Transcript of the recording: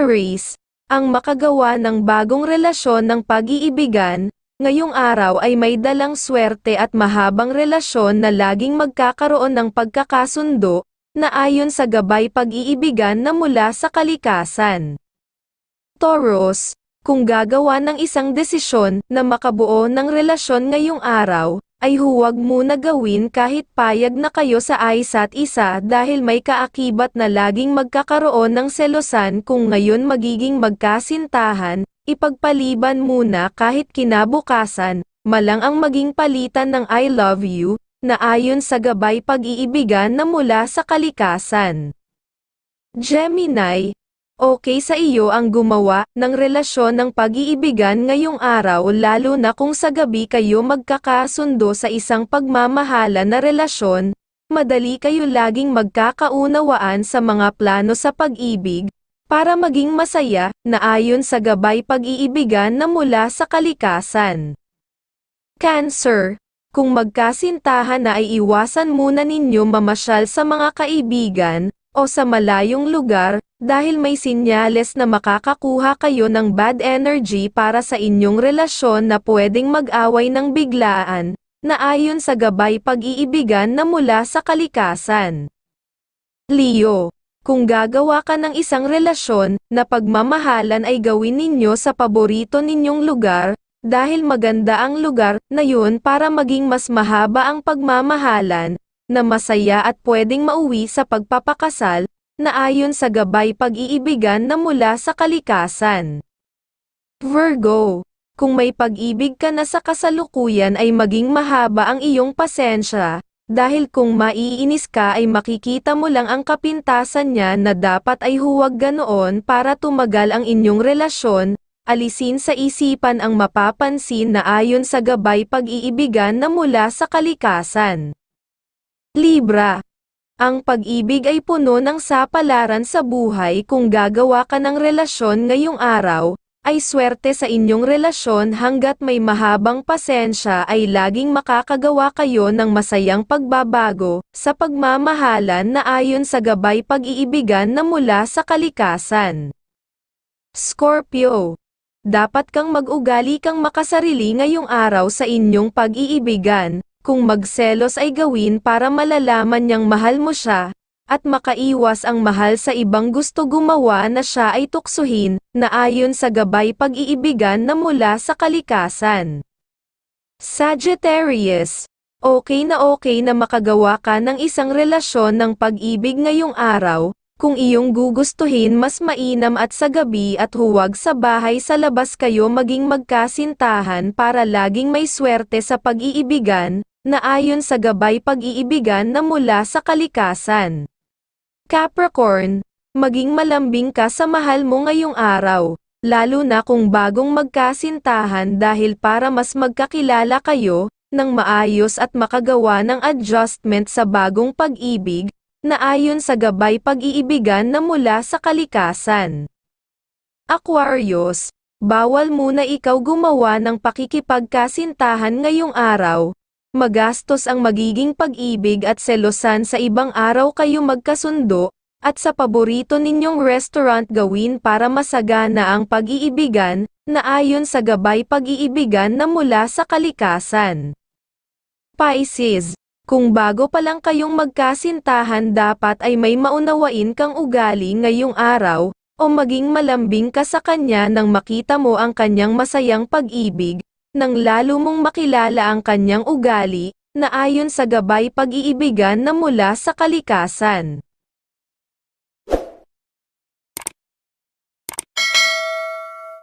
Aries, ang makagawa ng bagong relasyon ng pag-iibigan, ngayong araw ay may dalang swerte at mahabang relasyon na laging magkakaroon ng pagkakasundo, na ayon sa gabay pag-iibigan na mula sa kalikasan. Taurus, kung gagawa ng isang desisyon na makabuo ng relasyon ngayong araw, ay huwag muna gawin kahit payag na kayo sa isa't isa dahil may kaakibat na laging magkakaroon ng selosan kung ngayon magiging magkasintahan, ipagpaliban muna kahit kinabukasan, malang ang maging palitan ng I love you, na ayon sa gabay pag-iibigan na mula sa kalikasan. Gemini, Okay sa iyo ang gumawa ng relasyon ng pag-iibigan ngayong araw lalo na kung sa gabi kayo magkakasundo sa isang pagmamahala na relasyon, madali kayo laging magkakaunawaan sa mga plano sa pag-ibig, para maging masaya, na ayon sa gabay pag-iibigan na mula sa kalikasan. Cancer, kung magkasintahan na ay iwasan muna ninyo mamasyal sa mga kaibigan, o sa malayong lugar, dahil may sinyales na makakakuha kayo ng bad energy para sa inyong relasyon na pwedeng mag-away ng biglaan, na ayon sa gabay pag-iibigan na mula sa kalikasan. Leo, kung gagawa ka ng isang relasyon, na pagmamahalan ay gawin ninyo sa paborito ninyong lugar, dahil maganda ang lugar na yun para maging mas mahaba ang pagmamahalan, na masaya at pwedeng mauwi sa pagpapakasal, na ayon sa gabay pag-iibigan na mula sa kalikasan. Virgo, kung may pag-ibig ka na sa kasalukuyan ay maging mahaba ang iyong pasensya, dahil kung maiinis ka ay makikita mo lang ang kapintasan niya na dapat ay huwag ganoon para tumagal ang inyong relasyon, alisin sa isipan ang mapapansin na ayon sa gabay pag-iibigan na mula sa kalikasan. Libra. Ang pag-ibig ay puno ng sapalaran sa buhay kung gagawa ka ng relasyon ngayong araw, ay swerte sa inyong relasyon hanggat may mahabang pasensya ay laging makakagawa kayo ng masayang pagbabago, sa pagmamahalan na ayon sa gabay pag-iibigan na mula sa kalikasan. Scorpio. Dapat kang mag-ugali kang makasarili ngayong araw sa inyong pag-iibigan, kung magselos ay gawin para malalaman niyang mahal mo siya, at makaiwas ang mahal sa ibang gusto gumawa na siya ay tuksuhin, na ayon sa gabay pag-iibigan na mula sa kalikasan. Sagittarius, okay na okay na makagawa ka ng isang relasyon ng pag-ibig ngayong araw, kung iyong gugustuhin mas mainam at sa gabi at huwag sa bahay sa labas kayo maging magkasintahan para laging may swerte sa pag-iibigan, na ayon sa gabay pag-iibigan na mula sa kalikasan. Capricorn, maging malambing ka sa mahal mo ngayong araw, lalo na kung bagong magkasintahan dahil para mas magkakilala kayo, ng maayos at makagawa ng adjustment sa bagong pag-ibig, na ayon sa gabay pag-iibigan na mula sa kalikasan. Aquarius, bawal muna ikaw gumawa ng pakikipagkasintahan ngayong araw, magastos ang magiging pag-ibig at selosan sa ibang araw kayo magkasundo, at sa paborito ninyong restaurant gawin para masagana ang pag-iibigan, na ayon sa gabay pag-iibigan na mula sa kalikasan. Pisces, kung bago pa lang kayong magkasintahan dapat ay may maunawain kang ugali ngayong araw, o maging malambing ka sa kanya nang makita mo ang kanyang masayang pag-ibig, nang lalo mong makilala ang kanyang ugali, na ayon sa gabay pag-iibigan na mula sa kalikasan.